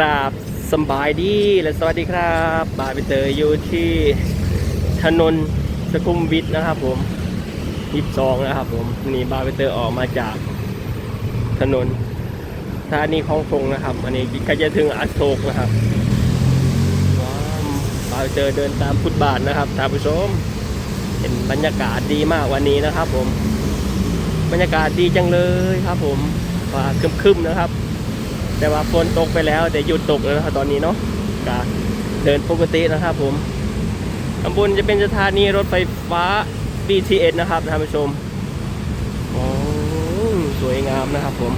ราบสบายดีและสวัสดีครับบาร์บิเตอร์อยู่ที่ถนนสกุมวิทนะครับผมยี่สองนะครับผมนี่บาร์บิเตอร์ออกมาจากถนนสถานีคลองพงนะครับ อันนี้ก็จะถึงอโศกนะครับว้าวบาบิเตอร์เดินตามฟุตบาทนะครับท่านผู้ชมเห็นบรรยากาศดีมากวันนี้นะครับผม บรรยากาศดีจังเลยครับผมฟ้าคึมๆนะครับ แต่ว่าฝนตกไปแล้วแต่หยุดตกแล้วนะครับตอนนี้เนาะก็เดินปกตินะครับผมข้างบนจะเป็นสถานีรถไฟฟ้า BTS นะครับท่านผู้ชมโอ้สวยงามนะครับผม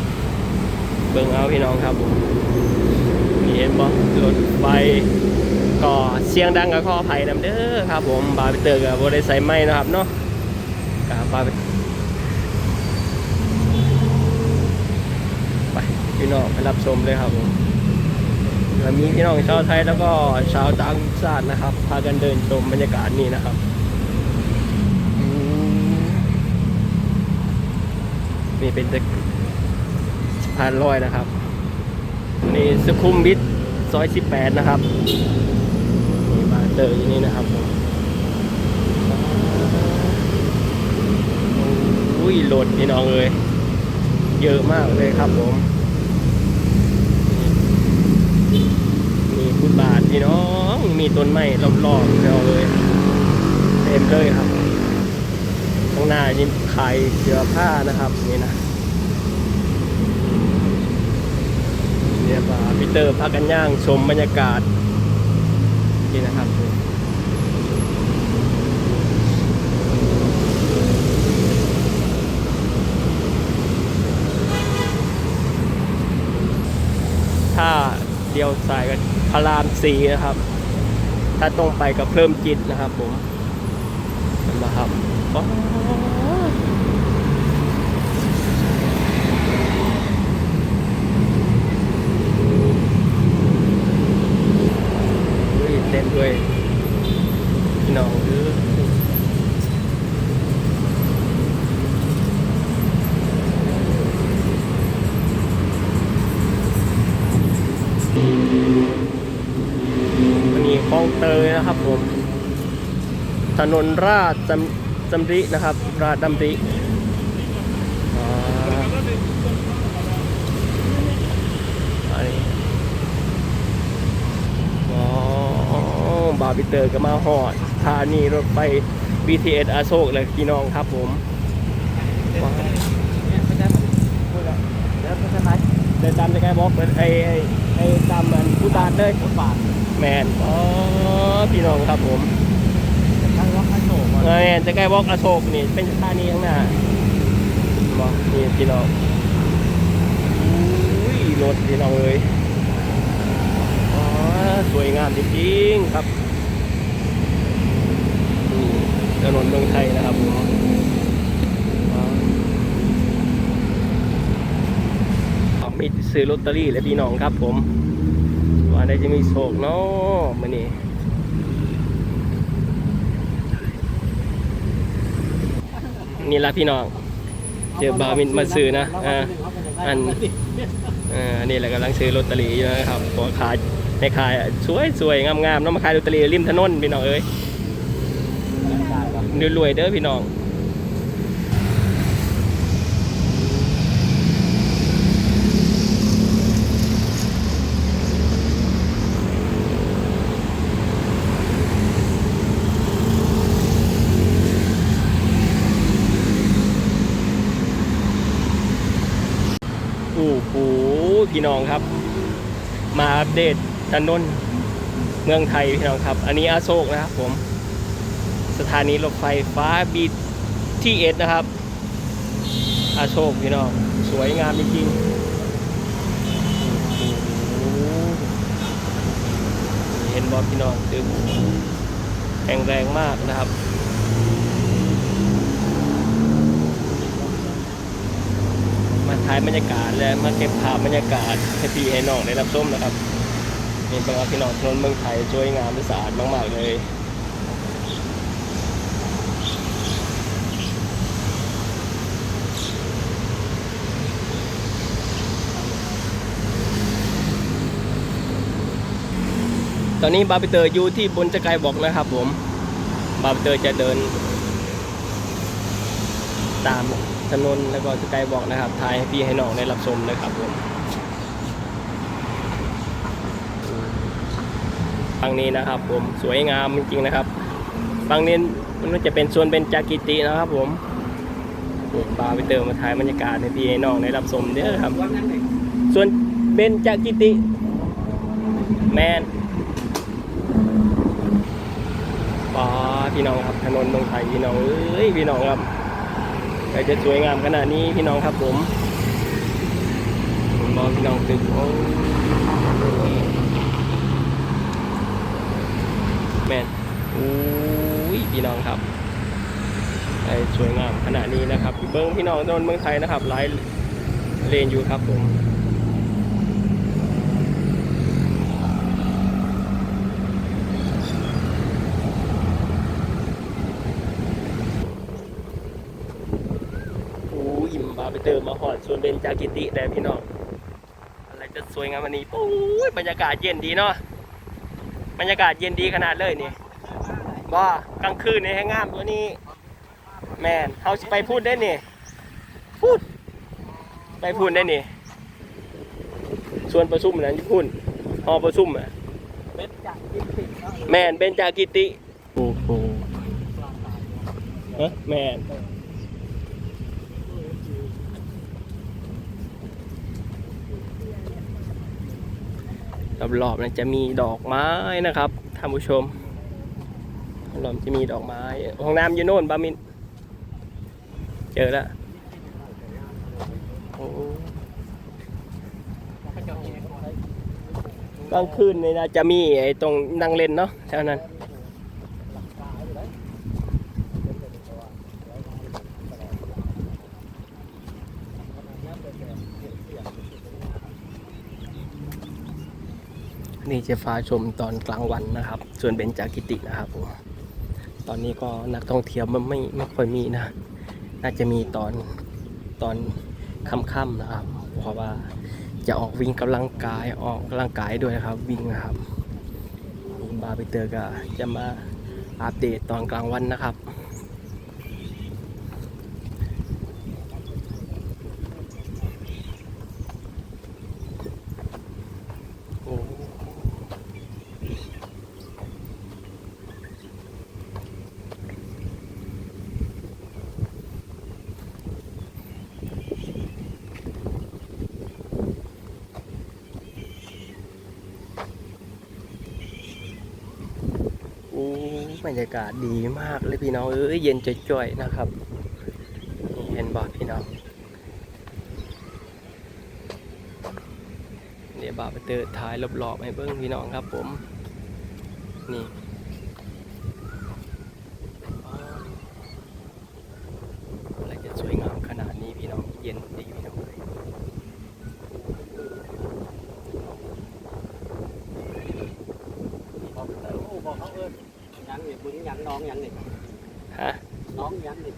เบิ่งเอาพี่น้องครับผมมีเห็นบ่รถไฟก็เสียงดังกับข้อไผ่นำเด้อครับผมบาร์บิเตอร์กับบริษัทไม้นะครับเนาะกับบาร์บิไปพี่น้องไป รับชมเลยครับผมแล้วมีพี่น้องชาวไทยแล้วก็ชาวต่างชาตินะครับ พากันเดินชมบรรยากาศนี้นะครับนี่เป็นสะพานลอยนะครับนี่สุขุมวิทซอย18นะครับนี่บาเตออยู่นี่นะครับผมอุ้ยโหลดพี่น้องเลยเยอะมากเลยครับผมฟุตบาท พี่น้องมีต้นไม้รอบๆพี่น้องเลยเต็มเลยครับตรงหน้านี่ขายเสื้อผ้านะครับนี่นะเนี่ยมาพีเตอร์พากันย่างชมบรรยากาศนี่นะครับ ถ้า เดียวสายกันพระรามสีนะครับ ถ้าตรงไปก็เพิ่มจิตนะครับผมเห็นไหมครับว้าวอุ้ยเต้นด้วยพี่น้องเด้ออันนี้ คลองเตยนะครับผม ถนนราชจำจำรินะครับ ราชดำริอ่าอันนี้อ๋อบาร์บิเตอร์ก็มาหอดสถานีรถไฟ BTS อโศกเลยพี่น้องครับผมว้าวเดินตามจะแกบอกเป็นไอ้ไอ้ไอ้ตามมันผู้ตานเลย แมนอ๋อพี่น้องครับผมเออจะใกล้บอกอโศกนี่ เป็นสถานีข้างหน้าบอกนี่พี่น้องอุ้ยรถพี่น้องเลยอ๋อสวยงามจริงๆครับนี่ถนนเมืองไทยนะครับผมว้าวเอามีซื้อลอตเตอรี่และพี่น้องครับผม ว่าได้จะมีโชคเนาะมันนี่นี่ละพี่น้องเจอบาวินมาซื้อนะอ่าอันอ่านี่แหละกำลังซื้อลอตเตอรี่อยู่นะครับขอขายในขายสวยสวยงามๆเน้องมาขายลอตเตอรี่ริมถนนพี่น้องเอ้ยรวยเด้อพี่น้อง อ้โหพี่น้องครับ มาอัปเดตถนนเมืองไทยพี่น้องครับ อันนี้อาโศกนะครับผม สถานีรถไฟฟ้าบีทีเอสนะครับ อาโศกพี่น้อง สวยงามจริงเห็นบอพี่น้องตึงแข็งแรงมากนะครับ มา ถ่ายบรรยากาศและมาเก็บภาพบรรยากาศให้พี่ให้น้องได้รับชมนะครับนี่เป็นว่าพี่น้องถนนเมืองไทยสวยงามและสะอาดมากๆเลยตอนนี้บาร์บิเตอร์อยู่ที่บนสกายบอกนะครับผม บาร์บิเตอร์จะเดิน ตาม ถนนแล้วก็สกายบอกนะครับถ่ายให้พี่ให้น้องได้รับชมนะครับผมฝั่งนี้นะครับ ผมสวยงามจริงๆนะครับฝั่งนี้มันจะเป็นส่วนเป็นจากิตินะครับ ผมผมบาร์บิเตอร์มาถ่ายบรรยากาศให้พี่ให้น้องได้รับชมเด้อครับ ส่วนเบนจากิติแมนป้าพี่น้องครับถนนเมืองไทยพี่น้องเอ้ยพี่น้องครับ ใครจะสวยงามขนาดนี้พี่น้องครับผมผมบอกพี่น้องตึกโอ้แมนโอ้ยพี่น้องครับไอ้สวยงามขนาดนี้นะครับเบิ้งพี่น้องโดนเมืองไทยนะครับหลายเลนอยู่ครับผม โอ้ยมบา ไปเติมมาหอดส่วนเบนจากิติแต่พี่น้องอะไรจะสวยงามวันนี้โอ้ยบรรยากาศเย็นดีเนาะบรรยากาศเย็นดีขนาดเลยนี่ว่ากลางคืนนี่ให้งามตัวนี้ แมนเขาสิไปพูดได้นี่ พูด ไปพูดได้นี่ ส่วนประชุมนั้นที่พูดหอประชุมอะเป็นจากกินติเนาะแมนเบนจากิติโอ้โหฮะแมน รอบๆนั้นจะมีดอกไม้นะครับท่านผู้ชมรอบๆจะมีดอกไม้ห้องน้ำอยู่โน่นบามิน เจอแล้วกลางคืนนี่นะจะมีไอ้ตรงนั่งเล่นเนาะแถวนั้น นี่จะฟ้าชมตอนกลางวันนะครับ ส่วนเบญจากิตินะครับผมตอนนี้ก็นักท่องเที่ยวมันไม่ไม่ค่อยมีนะ น่าจะมีตอนตอนค่ำๆนะครับ เพราะว่าจะออกวิ่งกำลังกายออกกำลังกายด้วยนะครับ วิ่งนะครับบาร์ไปเตอร์ก็จะมาอัปเดตตอนกลางวันนะครับ อ้บรรยากาศดีมากเลยพี่น้องเอ้ยเย็นจ่อยๆนะครับนี่เห็นบ่าพี่น้องเดี๋ยวบ่าไปเตอร์ท้ายรอบๆให้เบิ้งพี่น้องครับผมนี่อะไรจะสวยงามขนาดนี้พี่น้องเย็นดีพี่น้องเลย บอกเออโอ้บอกเขาเอิ้นหยังนี่บุญหยังน้ องหยังนี่ฮะน้องหยังนี่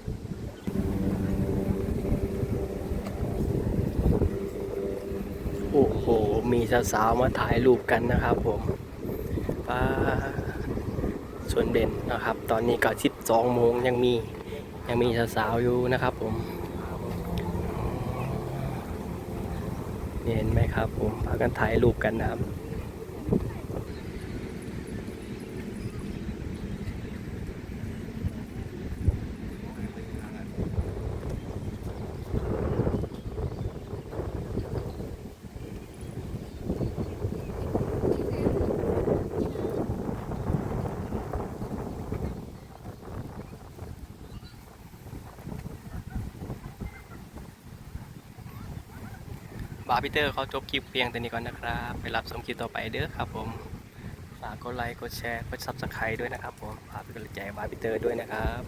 โอ้โห มีสาวๆมาถ่ายรูปกันนะครับผมป้าส่วนเด่นนะครับ ตอนนี้ก็สิบสองโมงยังมียังมีสาวๆอยู่นะครับผมนี่เห็นไหมครับผมพากันถ่ายรูปกันนะครับาร์พีเตอร์เขาจบคลิปเพียงแต่นี้ก่อนนะครับ ไปรับชมคลิปต่อไปเด้อครับผมฝากกดไลค์กดแชร์กดซับสไครต์ด้วยนะครับผมฝากเป็นกำลังใจบาพีเตอร์ด้วยนะครับ